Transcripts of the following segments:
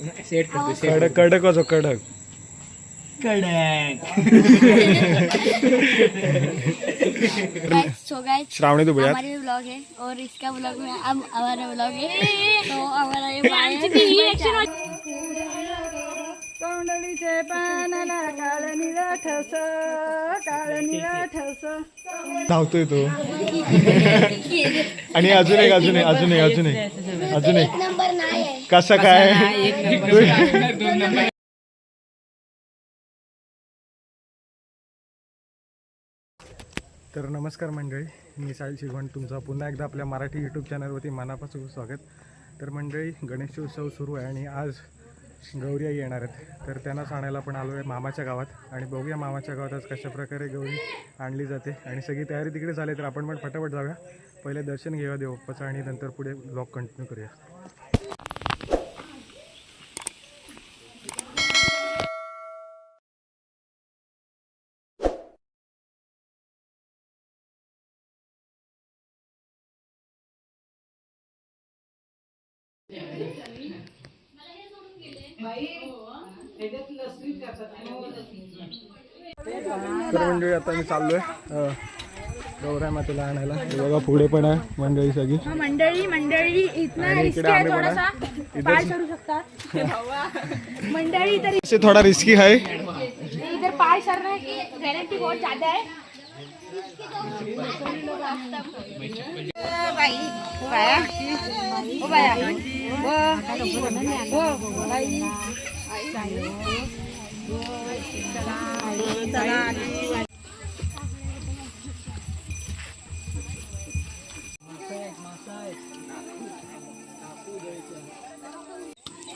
Set करतो set कडक कडक वाजव कडक. सो गाइस श्रावणी दुबळ्यात हमारे ब्लॉग है और इसका ब्लॉग में अब हमारा ब्लॉग है। तो हमारा ये तोंडलीचे पानाला काळ निळा ठस काळ निळा ठस धावतोय तो. आणि अजून एक अजून एक अजून एक अजून एक अजून एक. कसं काय? तर नमस्कार मंडळी मी साहिल शिगवण तुमचं पुन्हा एकदा आपल्या मराठी यूट्यूब चॅनलवरती मनापासून स्वागत. तर मंडळी गणेशोत्सव सुरू आहे आणि आज गौरी आई येणार आहेत. तर त्यांनाच आणायला पण आलो आहे मामाच्या गावात. आणि बघूया मामाच्या गावात आज कशा प्रकारे गौरी आणली जाते. आणि सगळी तयारी तिकडे झाली तर आपण पण फटाफट जाऊया. पहिले दर्शन घेऊया देवप्पाचं आणि नंतर पुढे ब्लॉग कंटिन्यू करूया. तर मंडळी आता मी चाललोय. अं, गौराई मातेला आणायला. हे बघा पुढे पण आहे मंडळी सगळी. मंडळी मंडळी इकडे आम्ही पण आहे. पाय इधर करू शकतात. मंडळी तर से थोडा रिस्की है इधर पाय सरने की गारंटी बहुत ज्यादा है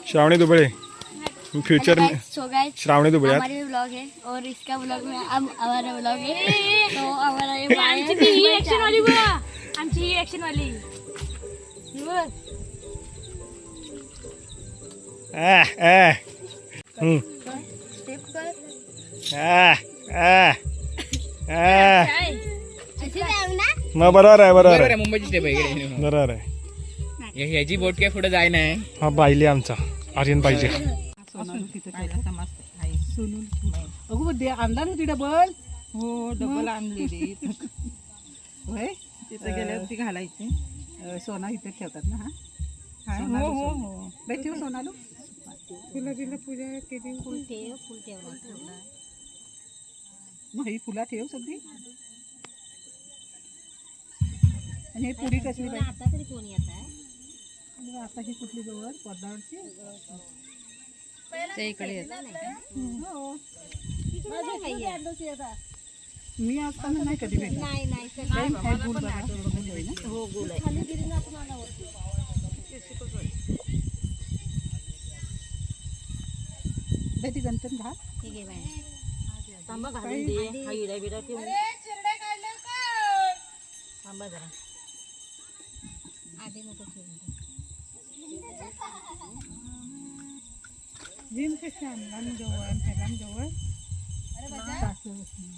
श्रावणी दुबळे फ्यूचर में सो गाइस श्रावणी हमारे ब्लॉग है और इसका ब्लॉग में अब हमारा ब्लॉग है। तो हमारा ये ऍक्शन वाली बघा आमची ही ऍक्शन वाली। आ, आ. हम्म. आ, आ. आ. मग बरोबर आहे बरोबर आहे आहे मुंबईची स्टेप आहे इकडे. बरोबर आहे ह्या- ह्याची बोट काय पुढे जाय नाही हा पाहिली आमचा. आर्यन पाहिजे. अगो दे आणला ना ती डबल हो डबल आणली रे होय? तिथं गेल्यावर ती घालायची सोना इथे ठेवतात ना हा? हो हो हो ठेव सोनालू. फुलं बिलं पूजा केली. फुल ठेव फुल मग ही फुला ठेव सगळी. आणि हे पुरी कसली बाई? आता तरी कोण येत आहे? आता ही कुठली जवळ? पदार्थची इकडे मी असताना नाही कधी भेटला नाही नाही काय गुळ बघा. हो गुल आहे बाई, ती गंठन घाल ठीक आहे बाय थांबा जरा आधी नको ठेवू. जिम कशी आणला ना जवळ आणि त्याला ना जवळ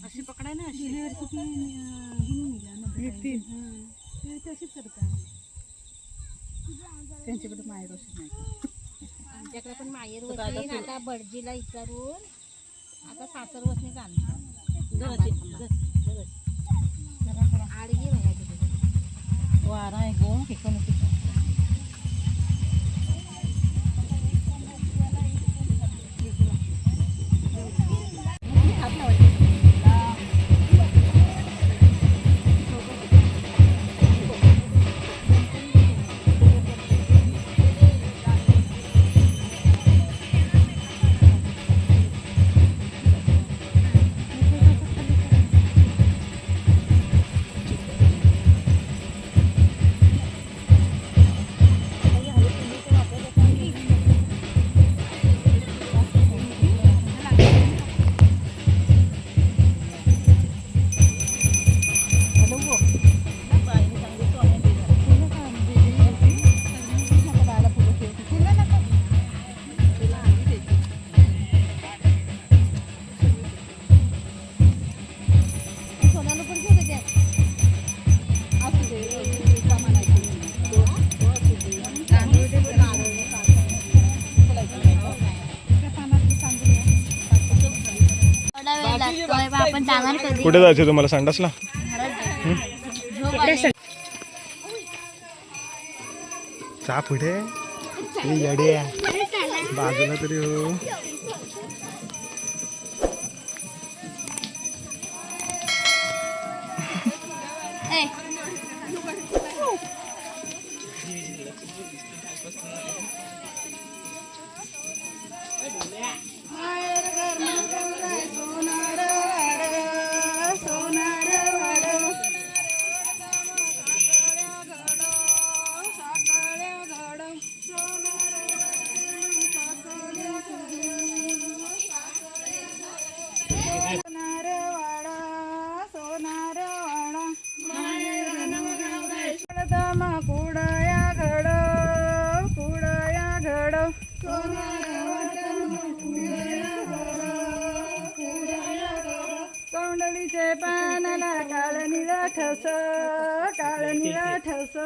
अशी पकडाय ना अशी तशीच करतात त्यांच्याकडे माहेर अशी नाही आमच्याकडे पण माहेर वसनी आता भटजीला विचारून आता सासर वसनी जाणार आडगी बघा तिथे वारा आहे गो कुठे जायचं तुम्हाला? संडासला? चा पुढे. येडे बाजूला तरी हो. कोंडलीचे पानाला काळ निळा ठस काळ निळा ठस.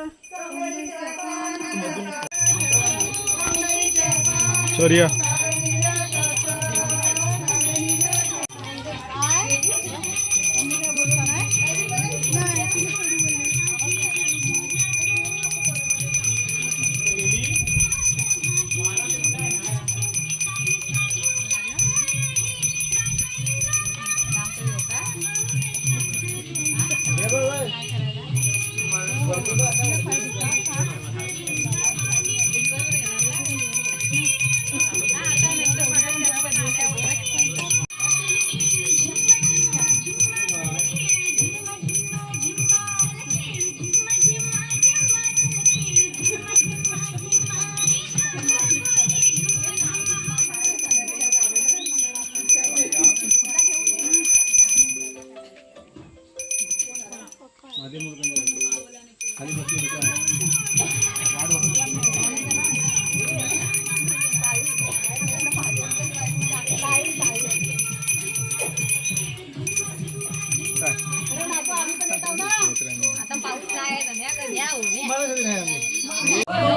खाली बसली.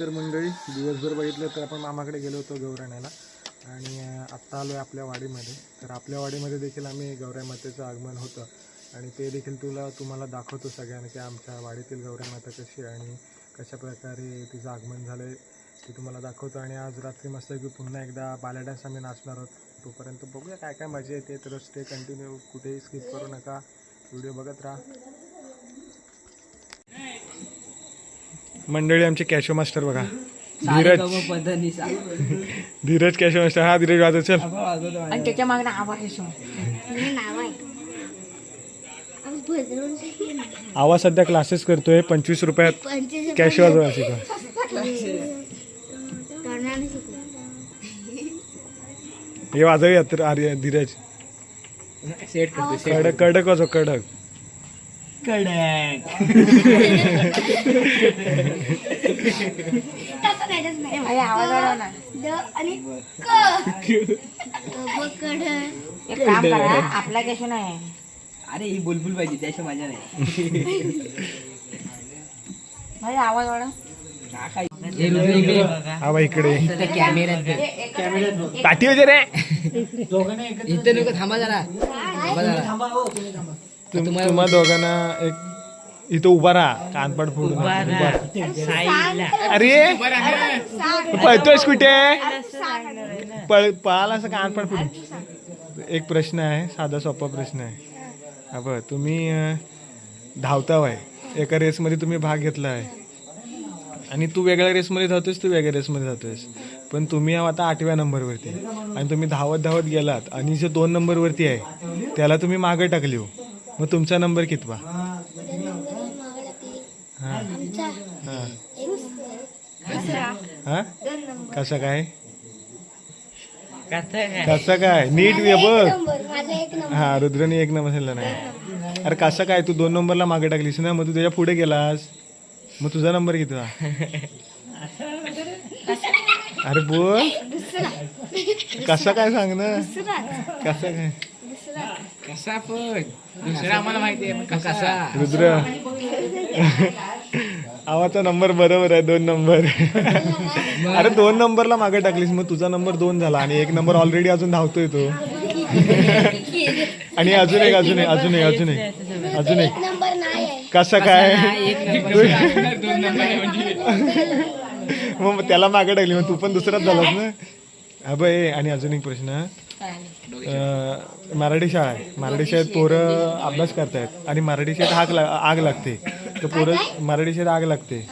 तर मंडळी दिवसभर बघितलं तर आपण मामाकडे गेलो होतो गौराण्याला. आणि आत्ता आलो आहे आपल्या वाडीमध्ये. तर आपल्या वाडीमध्ये देखील आम्ही गौऱ्या मातेचं आगमन होतं. आणि ते देखील तुला तुम्हाला दाखवतो सगळ्यांना की आमच्या वाडीतील गौऱ्या माता कशी आणि कशा प्रकारे तिचं आगमन झालं आहे ते तुम्हाला दाखवतो. आणि आज रात्री मस्त की पुन्हा एकदा बाल्या डान्स आम्ही नाचणार आहोत. तोपर्यंत बघूया काय काय मजा येते. तर स्टे कंटिन्यू कुठेही स्किप करू नका. व्हिडिओ बघत राहा. मंडळी आमचे कॅशो मास्टर बघा. धीरज. Dheeraj Casio master. हा धीरज वाजव चल. आणि त्याच्या मागणं आवाज येतो नाव आहे. आम्ही भजवून टाकीन. आवाज सध्या क्लासेस करतोय पंचवीस रुपयात कॅश वाजवा शिका. हे वाजवूया तर आर्य धीरज. सेट कडक कडक वाजव कडक. तसं नाही, तसं नाही. आवाज वाढव ना द आणि क. बकड. एक काम करा आपला कशा नाही अरे ही बुलबुल पाहिजे त्याशिवाय माझ्या नाही. आवाज वाढव. हा बा इकडे कॅमेऱ्यात पाठी होते रे इथं नको थांबा जरा. थांबा जरा. तुम- तुम्हा दोघांना एक इथं उभा राहा कानपाड फोडून. उभा राहा. अरे! पळतोयस कुठे? पळ पळाला असं कानपाड फोडून. एक प्रश्न आहे साधा सोपा प्रश्न आहे. हा बघ तुम्ही अं, धावताव आहे. एका रेसमध्ये तुम्ही भाग घेतला आहे. आणि तू वेगळ्या रेसमध्ये धावतोयस तू वेगळ्या रेसमध्ये धावतोयस. पण तुम्ही आहो आता आठव्या नंबरवरती. आणि तुम्ही धावत धावत गेलात. आणि जो दोन नंबरवरती आहे त्याला तुम्ही मागं टाकली हो. मग तुमचा नंबर कितवा? हां हां. हां? कसं काय? कसं काय? नीट ये बघ. हा रुद्रने एक नंबर नाही. अरे कसं काय? तू दोन नंबरला मागे टाकलीस ना मग तू त्याच्या पुढे गेलास. मग तुझा नंबर किती अरे बोल. कसं काय सांग ना? कसं काय? कसा पण? दुसरा आम्हाला माहिती आहे पण कसा? रुद्र आवाचा नंबर बरोबर आहे दोन नंबर. अरे दोन नंबरला मागे टाकलीस मग तुझा नंबर दोन झाला आणि एक नंबर ऑलरेडी अजून धावतोय तो. आणि अजून एक अजून एक अजून एक अजून एक अजून एक. नंबर नाही आहे कसं काय दोन नंबर आहे म्हणजे. मग त्याला मागे टाकली मग तू पण दुसराच झालास ना? बाई आणि अजून एक प्रश्न. मराठी शाळा आहे. मराठी शाळेत पोरं अभ्यास करतायत. आणि मराठी शाळेत आग ला आग लागते. तर पोरं मराठी शाळेत आग लागते.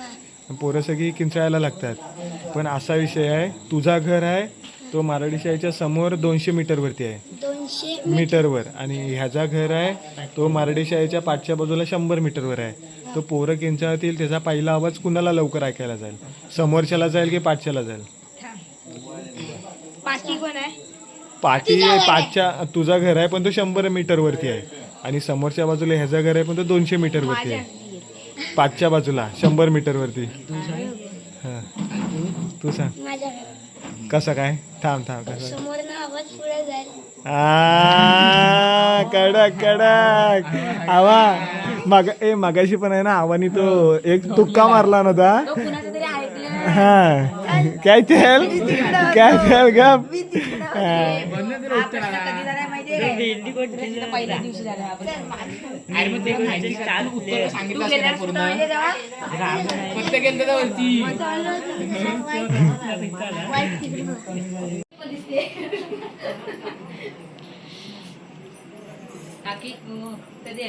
पोरं सगळी किंचाळायला लागतात. पण असा विषय आहे तुझा घर आहे तो मराठी शाळेच्या समोर दोनशे मीटरवरती आहे. मीटरवर आणि ह्याचा घर आहे तो मराठी शाळेच्या पाठच्या बाजूला शंभर मीटरवर आहे. तो पोरं किंचाळतील त्याचा पहिला आवाज कुणाला लवकर ऐकायला जाईल? समोरच्याला जाईल की पाठच्याला जाईल? पाठी पाचच्या तुझा घर आहे पण तो शंभर मीटरवरती आहे. आणि समोरच्या बाजूला ह्याचा घर आहे पण तो दोनशे मीटरवरती आहे. पाचच्या बाजूला शंभर मीटरवरती हा. तू सांग. कसं काय? थांब थांब कसं आ, कडक कडक. आवा. मग ए मगाशी पण आहे ना आवानी तो एक तुक्का मारला नव्हता. हा. काय तेल काय तेल गप. अरे मग ते माहिती का? तू उत्तर सांगितलं असतं ना पूर्ण. फक्त गेलं तर वरती. वाईट. तिकडे